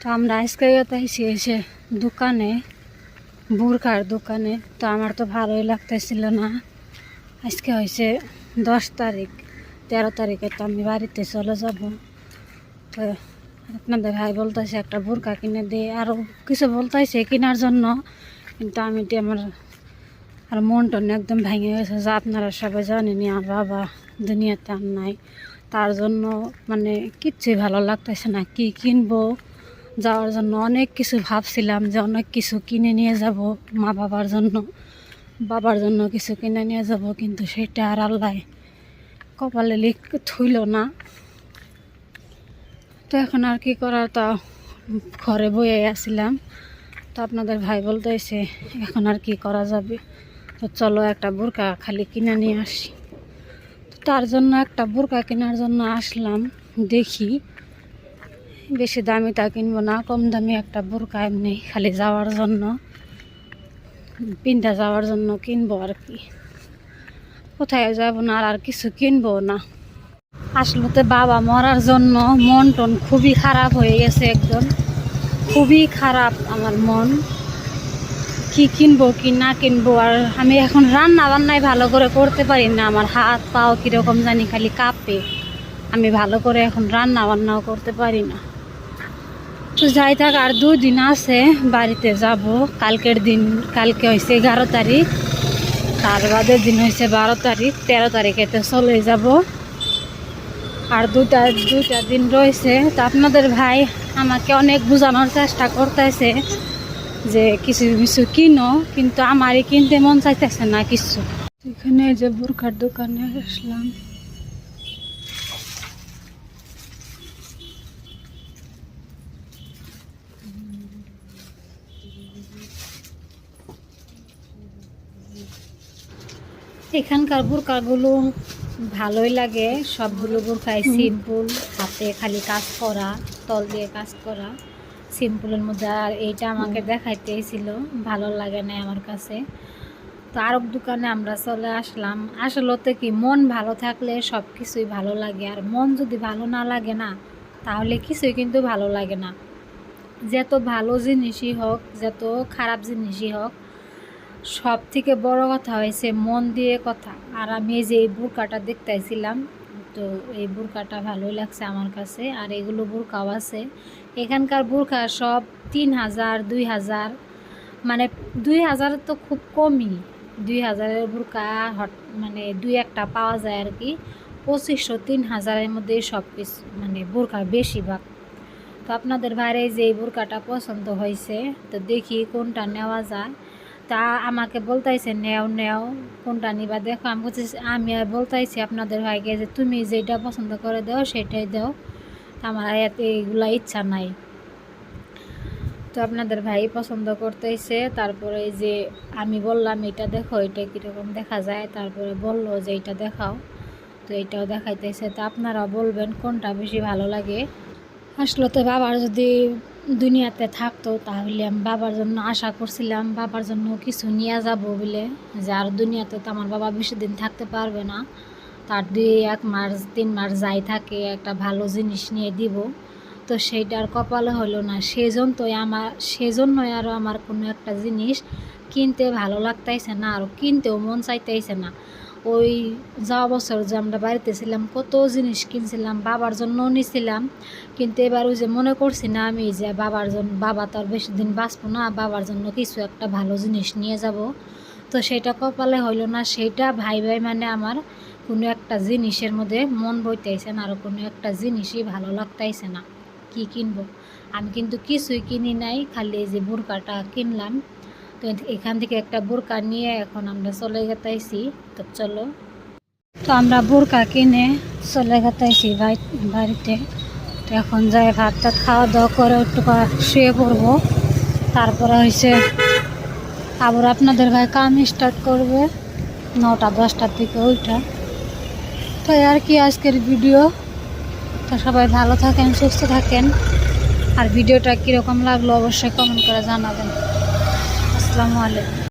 তো আমরা আজকে গেছি এসে দোকানে বুরকার দোকানে। তো আমার তো ভালোই লাগতেছিল না। আজকে হয়েছে দশ তারিখ, তেরো তারিখে তো আমি বাড়িতে চলে যাব। তো আপনাদের ভাই বলতেছে একটা বুরকা কিনে দিয়ে আরও কিছু বলতেছে কেনার জন্য, কিন্তু আমি তো আমার, আর মন টন একদম ভেঙে গেছে যা আপনারা সবাই জানেনি আর বাবা দুনিয়াতে আর নাই। তার জন্য মানে কিচ্ছুই ভালো লাগতেছে না। কি কিনবো? যাওয়ার জন্য অনেক কিছু ভাবছিলাম যে অনেক কিছু কিনে নিয়ে যাব মা বাবার জন্য বাবার জন্য কিছু কিনে নিয়ে যাব, কিন্তু সেটা আর আল্লাহ কপালে লিখ থইল না। তো এখন আর কি করার তা ঘরে বয়ে আসছিলাম তো আপনাদের ভাই বলতেছে এখন আর কি করা যাবে? তো চলো একটা বোরকা খালি কিনে নিয়ে আসি। তো তার জন্য একটা বোরকা কেনার জন্য আসলাম, দেখি বেশি দামি তা কিনবো না, কম দামি একটা বোরকা এমনি খালি যাওয়ার জন্য পিন্ডা যাওয়ার জন্য কিনবো আর কি। কোথায় যাব না আর কিছু কিনবো না। আসলে তো বাবা মরার জন্য মন টন খুবই খারাপ হয়ে গেছে একদম। খুবই খারাপ আমার মন। কি কিনবো, কি না কিনবো আর আমি এখন রান্না বান্নাই ভালো করে করতে পারি না, আমার হাত পাও কীরকম জানি খালি কাঁপে। আমি ভালো করে এখন রান্না বান্নাও করতে পারি না। তো যাই থাক, আর দুই দিন আছে বাড়িতে যাব। কালকের দিন, কালকে হয়েছে এগারো তারিখ। তার বাদে দিন হয়েছে বারো তারিখ, তেরো তারিখে তো চলে যাব। আর দুটা দুটা দিন রয়েছে। তো আপনাদের ভাই আমাকে অনেক বোঝানোর চেষ্টা করতেছে যে কিছু কিছু কিনো, কিন্তু আমারই কিনতে মন চাইতেছে না কিছু। এখানে যে বোরখার দোকানে আসলাম। এখানকার বোরকাগুলো ভালোই লাগে। সবগুলো বোরকাই সিম্পল হাতে খালি কাজ করা তল দিয়ে কাজ করা সিম্পলের মধ্যে। আর এইটা আমাকে দেখাইতেছিল ভালো লাগে না আমার কাছে। তো আরব দোকানে আমরা চলে আসলাম। আসলে কি মন ভালো থাকলে সব কিছুই ভালো লাগে। আর মন যদি ভালো না লাগে না তাহলে কিছুই কিন্তু ভালো লাগে না। যত ভালো জিনিসই হোক যত খারাপ জিনিসই হোক সব থেকে বড় কথা হয়েছে মন দিয়ে কথা। আর আমি এই যে এই বুরকাটা দেখতেছিলাম তো এই বুরকাটা ভালোই লাগছে আমার কাছে। আর এগুলো বুরকাও আছে। এখানকার বুরকা সব তিন হাজার, দুই হাজার মানে দুই হাজার তো খুব কমই। দুই হাজারের বুরকা হট মানে দুই একটা পাওয়া যায় আর কি। পঁচিশশো, তিন হাজারের মধ্যে সব কিছু মানে বুরকা বেশিরভাগ। তো আপনাদের বাইরে যে এই বুরকাটা পছন্দ হয়েছে, তো দেখি কোনটা নেওয়া যায়। তা আমাকে বলতাইছে, নেও নেও, কোনটা নিবা দেখো। আমি বলছি আমি আর বলতাইছি আপনাদের ভাইকে যে তুমি যেটা পছন্দ করে দাও সেটাই দাও। আমার এইগুলা ইচ্ছা নাই। তো আপনাদের ভাই পছন্দ করতেছে, তারপরে যে আমি বললাম, এটা দেখো, এটা কীরকম দেখা যায়? তারপরে বলল যে, এটা দেখাও। তো এটাও দেখাইতেছে। তা আপনারা বলবেন কোনটা বেশি ভালো লাগে। আসলে তো বাবার যদি দুনিয়াতে থাকতো, তাহলে আমি বাবার জন্য আশা করছিলাম, বাবার জন্য কিছু নিয়ে যাব বলে। যে আর দুনিয়াতে তো আমার বাবা বেশি দিন থাকতে পারবে না। তার দুই, এক মাস, তিন মাস যাই থাকে, একটা ভালো জিনিস নিয়ে দিব। তো সেইটার কপালে হলো না, সেজন্যই আমার, সেজন্যই আরও আমার কোনো একটা জিনিস কিনতে ভালো লাগতাইছে না, আর কিনতেও মন চাইতেইছে না। ওই যাওয়া বছর যে আমরা বাড়িতে ছিলাম, কত জিনিস কিনছিলাম, বাবার জন্যও নিছিলাম। কিন্তু এবার ওই যে মনে করছি না আমি যে বাবার জন্য বাবা তো আর বেশি দিন বাঁচবো না, বাবার জন্য কিছু একটা ভালো জিনিস নিয়ে যাব। তো সেটা কপালে হইল না, সেটা ভাই ভাই মানে আমার কোনো একটা জিনিসের মধ্যে মন বইতেছে না, আর কোনো একটা জিনিসই ভালো লাগতাইছে না। কি কিনবো? আমি কিন্তু কিছুই কিনি নাই, খালি এই যে বোরকাটা কিনলাম। তো এখান থেকে একটা বোরকা নিয়ে এখন আমরা চলে গেতাইছি তো চলো। তো আমরা বোরকা কিনে চলে গেতাইছি বাড়িতে। তো এখন যাই ভাত টাত খাওয়া দাওয়া করে একটু শুয়ে পড়ব। তারপরে হয়েছে আবার আপনাদের ভাই কাম স্টার্ট করবে নটা দশটার দিকে ওইটা। তো আর কি আজকের ভিডিও তো সবাই ভালো থাকেন, সুস্থ থাকেন। আর ভিডিওটা কীরকম লাগল অবশ্যই কমেন্ট করে জানাবেন। আসসালামু আলাইকুম